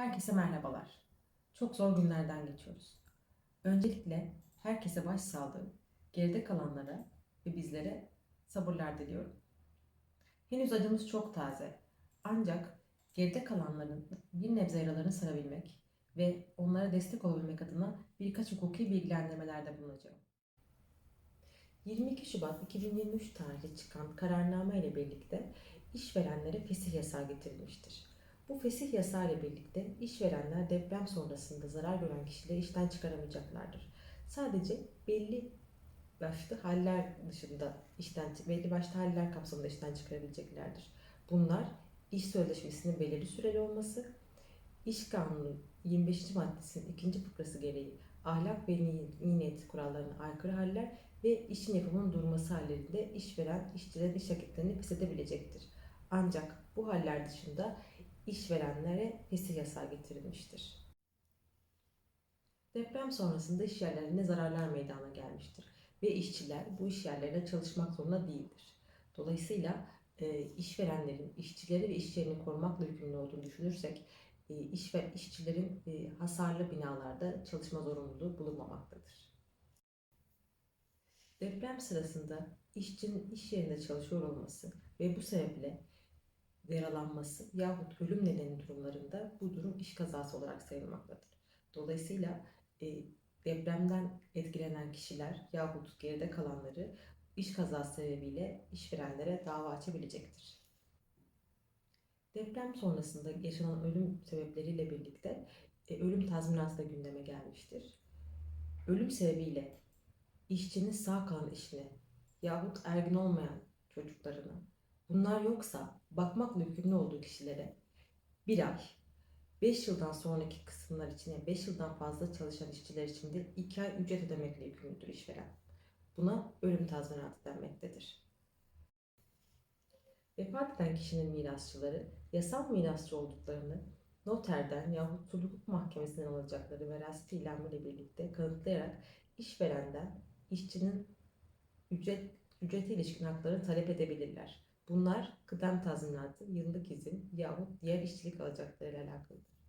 Herkese merhabalar. Çok zor günlerden geçiyoruz. Öncelikle herkese başsağlığı, geride kalanlara ve bizlere sabırlar diliyorum. Henüz acımız çok taze. Ancak geride kalanların bir nebze yaralarını sarabilmek ve onlara destek olabilmek adına birkaç hukuki bilgilendirmelerde bulunacağım. 22 Şubat 2023 tarihli çıkan kararname ile birlikte işverenlere fesih yasağı getirilmiştir. Bu fesih yasağı ile birlikte işverenler deprem sonrasında zarar gören kişileri işten çıkaramayacaklardır. Sadece belli başlı haller dışında işten belli başlı haller kapsamında işten çıkarabileceklerdir. Bunlar iş sözleşmesinin belirli süreli olması, iş kanunu 25. maddesinin ikinci fıkrası gereği ahlak ve niyet kurallarına aykırı haller ve işin yapımının durması hallerinde işveren işçilerin iş vakitlerini feshedebilecektir. Ancak bu haller dışında işverenlere fesih yasağı getirilmiştir. Deprem sonrasında iş yerlerine zararlar meydana gelmiştir ve işçiler bu iş yerlerinde çalışmak zorunda değildir. Dolayısıyla e, işverenlerin işçileri ve iş yerini korumakla yükümlü olduğunu düşünürsek e, iş ve işçilerin e, hasarlı binalarda çalışma zorunluluğu bulunmamaktadır. Deprem sırasında işçinin iş yerinde çalışıyor olması ve bu sebeple yaralanması yahut ölüm nedeni durumlarında bu durum iş kazası olarak sayılmaktadır. Dolayısıyla e, depremden etkilenen kişiler yahut geride kalanları iş kazası sebebiyle işverenlere dava açabilecektir. Deprem sonrasında yaşanan ölüm sebepleriyle birlikte e, ölüm tazminatı da gündeme gelmiştir. Ölüm sebebiyle işçinin sağ kalan eşine yahut ergin olmayan çocuklarına bunlar yoksa bakmakla yükümlü olduğu kişilere bir ay, 5 yıldan sonraki kısımlar için yani 5 yıldan fazla çalışan işçiler için de 2 ay ücret ödemekle yükümlüdür işveren. Buna ölüm tazminatı denmektedir. Vefat eden kişinin mirasçıları yasal mirasçı olduklarını noterden yahut hukuk mahkemesinden alacakları veraset ilamı ile birlikte kanıtlayarak işverenden işçinin ücret, ücrete ilişkin hakları talep edebilirler. Bunlar kıdem tazminatı, yıllık izin yahut diğer işçilik alacakları ile alakalıdır.